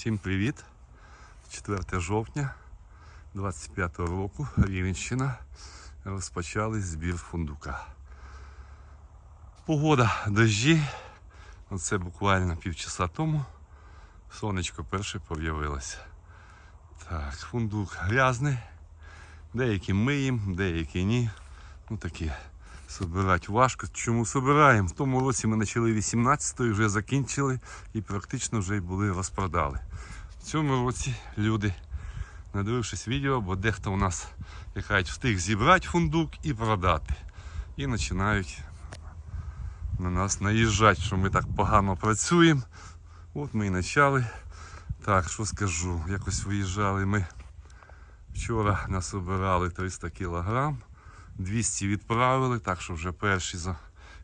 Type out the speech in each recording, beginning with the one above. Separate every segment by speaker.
Speaker 1: Всім привіт! 4 жовтня 25 року Рівенщина розпочали збір фундука. Погода дощі. Оце буквально півчаса тому. Сонечко перше появилося. Так, фундук грязний. Деякі миємо, деякі ні. Ну такі. Собирати важко. Чому собираємо? В тому році ми почали 18-ї, вже закінчили і практично вже й були розпродали. В цьому році люди, надивившись відео, бо дехто у нас як кажуть, встиг зібрати фундук і продати. І починають на нас наїжджати, що ми так погано працюємо. От ми і почали. Так, що скажу, якось виїжджали ми. Вчора нас обирали 300 кілограм. 200 відправили, так що вже перший за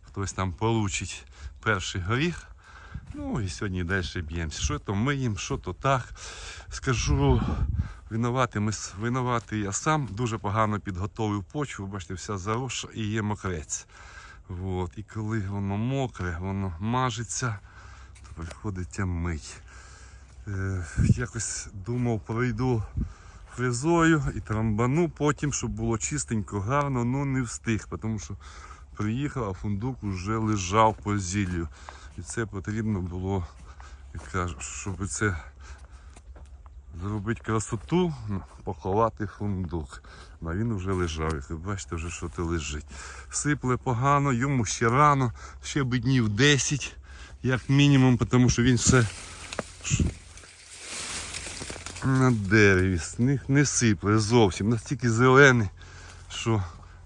Speaker 1: хтось там получить перший горіх. Ну і сьогодні далі б'ємося. Що то ми їм, що то так. Скажу, винуватий, ми, винуватий я сам дуже погано підготовив почву, бачите, вся заросша і є мокрець. От. І коли воно мокре, воно мажеться, то приходиться мить. Е, якось думав, пройду фрезою і трамбану потім, щоб було чистенько, гарно, ну не встиг, тому що приїхав, а фундук вже лежав по зіллю. І це потрібно було, як кажуть, щоб це зробити красоту, ну, поховати фундук. А він вже лежав, як ви бачите, вже що то лежить. Сипле погано, йому ще рано, ще би днів 10, як мінімум, тому що він все на дереві, них не сипле зовсім, настільки зелений, що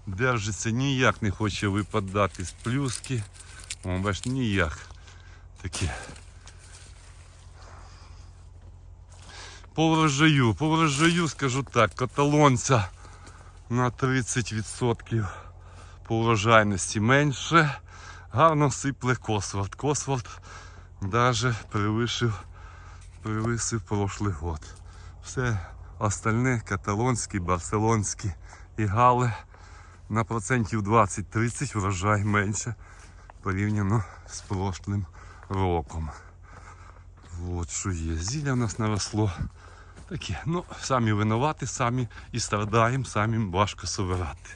Speaker 1: держиться ніяк не хоче випадати з плюски. О, бачиш, ніяк. Таке. По врожаю, по врожаю, скажу так, каталонця на 30% по врожайності менше. Гарно сипле Косвалд. Косвалд навіть перевищив, перевисив прошлий год. Все остальне каталонські, барселонські і гали на процентів 20-30 врожай менше порівняно з прошлим роком. От що є. Зілля в нас наросло. Таке, ну, самі винуваті, самі і страдаємо, самі важко собирати.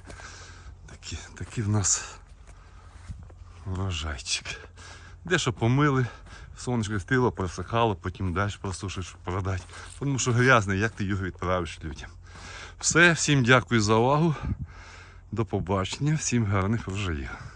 Speaker 1: Такі, такі в нас врожайчик. Дещо помили, сонечко стило, просихало, потім далі просушиш, щоб продати. Тому що грязний, як ти його відправиш людям. Все, всім дякую за увагу. До побачення, всім гарних врожаїв.